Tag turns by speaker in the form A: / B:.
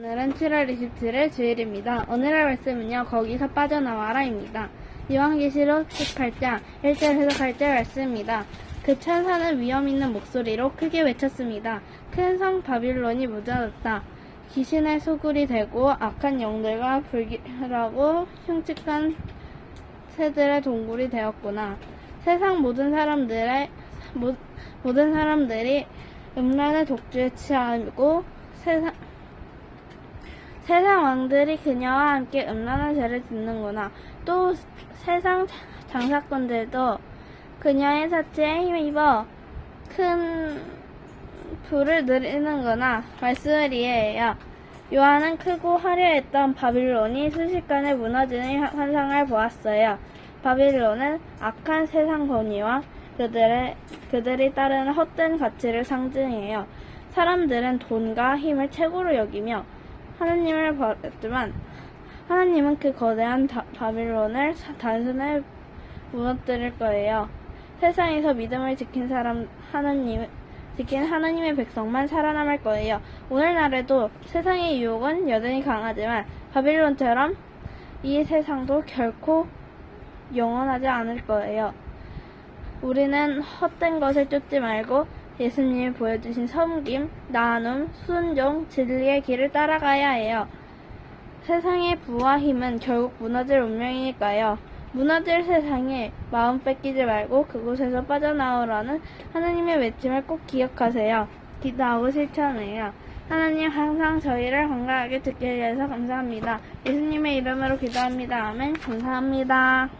A: 오늘은 7월 27일 주일입니다. 오늘의 말씀은요, 거기서 빠져나와라입니다. 요한계시록 18장 1절 해석할 때 말씀입니다. 그 천사는 위험 있는 목소리로 크게 외쳤습니다. 큰 성 바빌론이 무너졌다. 귀신의 소굴이 되고 악한 영들과 불길하고 흉측한 새들의 동굴이 되었구나. 세상 모든 사람들의 모, 모든 사람들이 음란의 독주에 취하고 세상 세상 왕들이 그녀와 함께 음란한 죄를 짓는구나. 또 세상 장사꾼들도 그녀의 사치에 힘입어 큰 불을 들이는구나. 말씀을 이해해요. 요한은 크고 화려했던 바빌론이 순식간에 무너지는 환상을 보았어요. 바빌론은 악한 세상 권위와 그들의, 그들이 따르는 헛된 가치를 상징해요. 사람들은 돈과 힘을 최고로 여기며 하나님을 버렸지만 하나님은 그 거대한 다- 바빌론을 사- 단순히 무너뜨릴 거예요. 세상에서 믿음을 지킨 사람 하나님 지킨 하나님의 백성만 살아남을 거예요. 오늘날에도 세상의 유혹은 여전히 강하지만 바빌론처럼 이 세상도 결코 영원하지 않을 거예요. 우리는 헛된 것을 쫓지 말고 예수님이 보여주신 섬김, 나눔, 순종, 진리의 길을 따라가야 해요. 세상의 부와 힘은 결국 무너질 운명이니까요. 무너질 세상에 마음 뺏기지 말고 그곳에서 빠져나오라는 하나님의 외침을 꼭 기억하세요. 기도하고 실천해요. 하나님 항상 저희를 건강하게 듣게 해주셔서 감사합니다. 예수님의 이름으로 기도합니다. 아멘. 감사합니다.